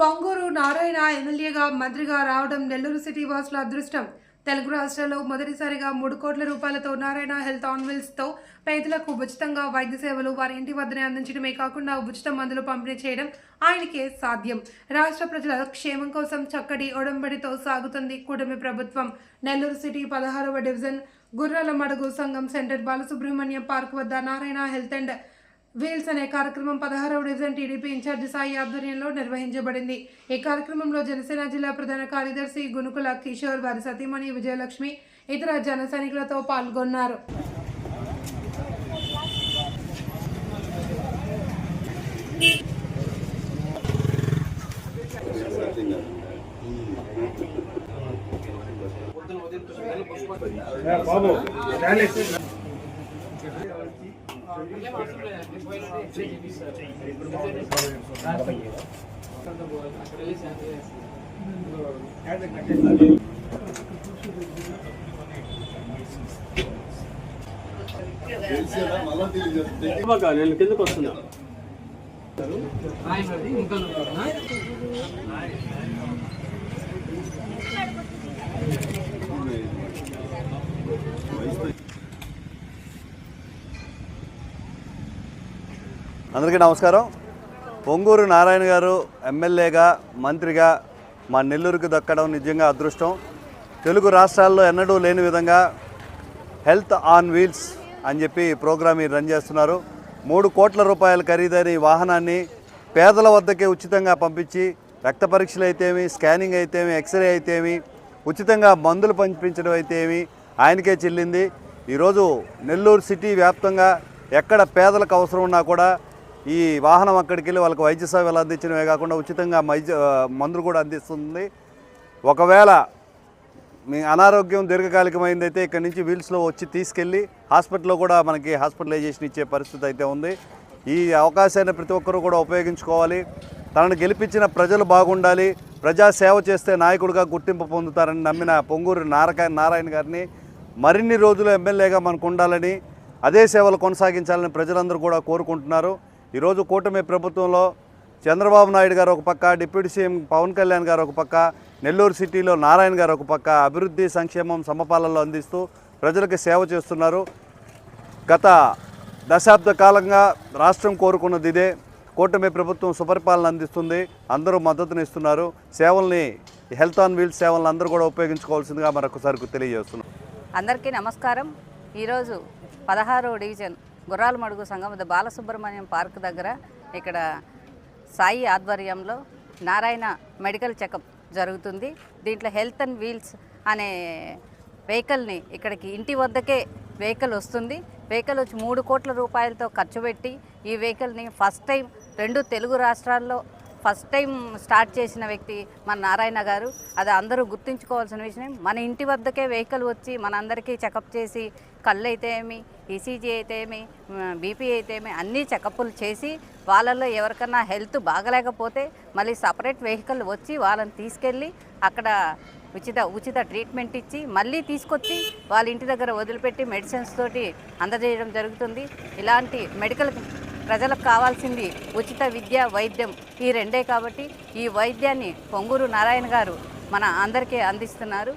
పొంగూరు నారాయణ ఎమ్మెల్యేగా మంత్రిగా రావడం నెల్లూరు సిటీ వాసుల అదృష్టం. తెలుగు రాష్ట్రాల్లో మొదటిసారిగా మూడు కోట్ల రూపాయలతో నారాయణ హెల్త్ ఆన్వెల్స్తో రైతులకు పేదలకు ఉచితంగా వైద్య సేవలు వారి ఇంటి వద్దనే అందించడమే కాకుండా ఉచిత మందులు పంపిణీ చేయడం ఆయనకే సాధ్యం. రాష్ట్ర ప్రజల క్షేమం కోసం చక్కటి ఒడంబడితో సాగుతుంది కూటమి ప్రభుత్వం. నెల్లూరు సిటీ పదహారవ డివిజన్ గుర్రాల మడుగు సంఘం సెంటర్ బాలసుబ్రహ్మణ్యం పార్క్ వద్ద నారాయణ హెల్త్ అండ్ వీల్స్ అనే కార్యక్రమం పదహారవ డివిజన్ టీడీపీ ఇన్ఛార్జి సాయి ఆధ్వర్యంలో నిర్వహించబడింది. ఈ కార్యక్రమంలో జనసేన జిల్లా ప్రధాన కార్యదర్శి గునుకుల కిషోర్ వారి సతీమణి విజయలక్ష్మి ఇతర జన సైనికులతో పాల్గొన్నారు. బాబు నేను కిందకు వస్తున్నా ఇంకా అందరికీ నమస్కారం. పొంగూరు నారాయణ గారు ఎమ్మెల్యేగా మంత్రిగా మా నెల్లూరుకు దక్కడం నిజంగా అదృష్టం. తెలుగు రాష్ట్రాల్లో ఎన్నడూ లేని విధంగా హెల్త్ ఆన్ వీల్స్ అని చెప్పి ప్రోగ్రామ్ రన్ చేస్తున్నారు. మూడు కోట్ల రూపాయల ఖరీదైన ఈ వాహనాన్ని పేదల వద్దకే ఉచితంగా పంపించి రక్త పరీక్షలు అయితేమి స్కానింగ్ అయితేమి ఎక్స్రే అయితేమి ఉచితంగా మందులు పంపించడం అయితేమి ఆయనకే చెల్లింది. ఈరోజు నెల్లూరు సిటీ వ్యాప్తంగా ఎక్కడ పేదలకు అవసరం ఉన్నా కూడా ఈ వాహనం అక్కడికి వెళ్ళి వాళ్ళకి వైద్య సేవలు అందించడమే కాకుండా ఉచితంగా వైద్య మందులు కూడా అందిస్తుంది. ఒకవేళ మీ అనారోగ్యం దీర్ఘకాలికమైందైతే ఇక్కడి నుంచి వీల్స్లో వచ్చి తీసుకెళ్ళి హాస్పిటల్లో కూడా మనకి హాస్పిటలైజేషన్ ఇచ్చే పరిస్థితి అయితే ఉంది. ఈ అవకాశాన్ని ప్రతి ఒక్కరూ కూడా ఉపయోగించుకోవాలి. తనను గెలిపించిన ప్రజలు బాగుండాలి. ప్రజా సేవ చేస్తే నాయకుడిగా గుర్తింపు పొందుతారని నమ్మిన పొంగూరు నారక నారాయణ గారిని మరిన్ని రోజులు ఎమ్మెల్యేగా మనకు ఉండాలని అదే సేవలు కొనసాగించాలని ప్రజలందరూ కూడా కోరుకుంటున్నారు. ఈరోజు కూటమి ప్రభుత్వంలో చంద్రబాబు నాయుడు గారు ఒక పక్క డిప్యూటీ సీఎం పవన్ కళ్యాణ్ గారు ఒక పక్క నెల్లూరు సిటీలో నారాయణ గారు ఒక పక్క అభివృద్ధి సంక్షేమం సమపాలనలో అందిస్తూ ప్రజలకు సేవ చేస్తున్నారు. గత దశాబ్ద కాలంగా రాష్ట్రం కోరుకున్నది ఇదే. కూటమి ప్రభుత్వం సుపరిపాలన అందిస్తుంది. అందరూ మద్దతునిస్తున్నారు సేవల్ని హెల్త్ ఆన్ వీల్స్ సేవలను అందరూ కూడా ఉపయోగించుకోవాల్సిందిగా మరొకసారి తెలియజేస్తున్నాం. అందరికీ నమస్కారం. ఈరోజు పదహారో డివిజన్ గుర్రాల మడుగు సంఘం ద బాలసుబ్రహ్మణ్యం పార్క్ దగ్గర ఇక్కడ సాయి ఆధ్వర్యంలో నారాయణ మెడికల్ చెకప్ జరుగుతుంది. దీంట్లో హెల్త్ అండ్ వీల్స్ అనే వెహికల్ని ఇక్కడికి ఇంటి వద్దకే వెహికల్ వస్తుంది. వెహికల్ వచ్చి మూడు కోట్ల రూపాయలతో ఖర్చు పెట్టి ఈ వెహికల్ని ఫస్ట్ టైం రెండు తెలుగు రాష్ట్రాల్లో ఫస్ట్ టైం స్టార్ట్ చేసిన వ్యక్తి మన నారాయణ గారు. అది అందరూ గుర్తుంచుకోవాల్సిన విషయం. మన ఇంటి వద్దకే వెహికల్ వచ్చి మనందరికీ చెకప్ చేసి కళ్ళు అయితే ఏమి ఈసీజీ అయితే ఏమి బీపీ అయితే ఏమి అన్నీ చెకప్లు చేసి వాళ్ళల్లో ఎవరికన్నా హెల్త్ బాగలేకపోతే మళ్ళీ సపరేట్ వెహికల్ వచ్చి వాళ్ళని తీసుకెళ్ళి అక్కడ ఉచిత ఉచిత ట్రీట్మెంట్ ఇచ్చి మళ్ళీ తీసుకొచ్చి వాళ్ళ ఇంటి దగ్గర వదిలిపెట్టి మెడిసిన్స్ తోటి అందజేయడం జరుగుతుంది. ఇలాంటి మెడికల్ ప్రజలకు కావాల్సింది ఉచిత విద్య వైద్యం. ఈ రెండే కాబట్టి ఈ వైద్యాన్ని పొంగూరు నారాయణ గారు మన అందరికీ అందిస్తున్నారు.